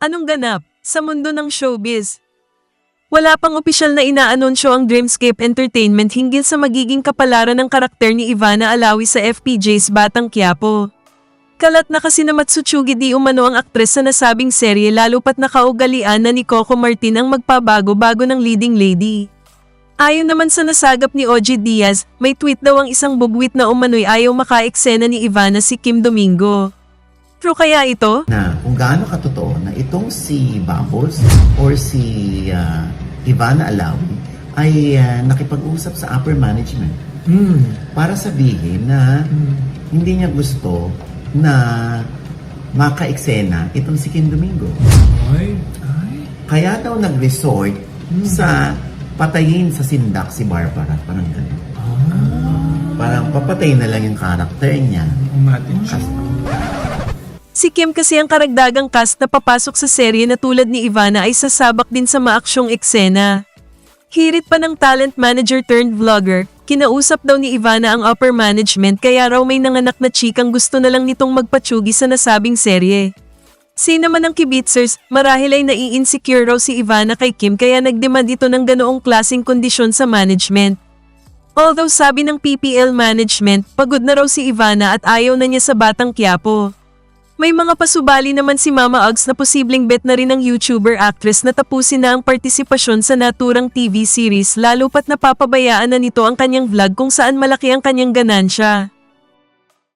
Anong ganap sa mundo ng showbiz? Wala pang opisyal na inaanunsyo ang Dreamscape Entertainment hinggil sa magiging kapalaran ng karakter ni Ivana Alawi sa FPJ's Batang Quiapo. Kalat na kasi na Matsuchugi di umano ang aktres sa nasabing serye lalo pat nakaugalian na ni Coco Martin ang magpabago-bago ng leading lady. Ayon naman sa nasagap ni Oji Diaz, may tweet daw ang isang bugwit na umano'y ayaw makaeksena ni Ivana si Kim Domingo. True kaya ito? na kung gaano katotoo na itong si Bubbles or si ah, Ivana Alawi ay ah, nakipag-usap sa upper management Hmm. para sabihin na hindi niya gusto na maka-eksena itong si Kim Domingo. Ay, ay. Kaya daw nag-resort sa patayin sa sindak si Barbara. Parang ganun. Parang papatay na lang yung karakter niya. Umatin siya. Si Kim kasi ang karagdagang cast na papasok sa serye na tulad ni Ivana ay sasabak din sa maaksyong eksena. Hirit pa ng talent manager turned vlogger, kinausap daw ni Ivana ang upper management kaya raw may nanganak na chikang gusto na lang nitong magpatsugi sa nasabing serye. Sino man ang kibitzers, marahil ay nai-insecure raw si Ivana kay Kim kaya nagdemand ito ng ganoong klasing kondisyon sa management. Although sabi ng PPL management, pagod na raw si Ivana at ayaw na niya sa Batang Quiapo. May mga pasubali naman si Mama Uggs na posibleng bet na rin ng YouTuber actress na tapusin na ang partisipasyon sa naturang TV series lalo pat napapabayaan na nito ang kanyang vlog kung saan malaki ang kanyang ganansya.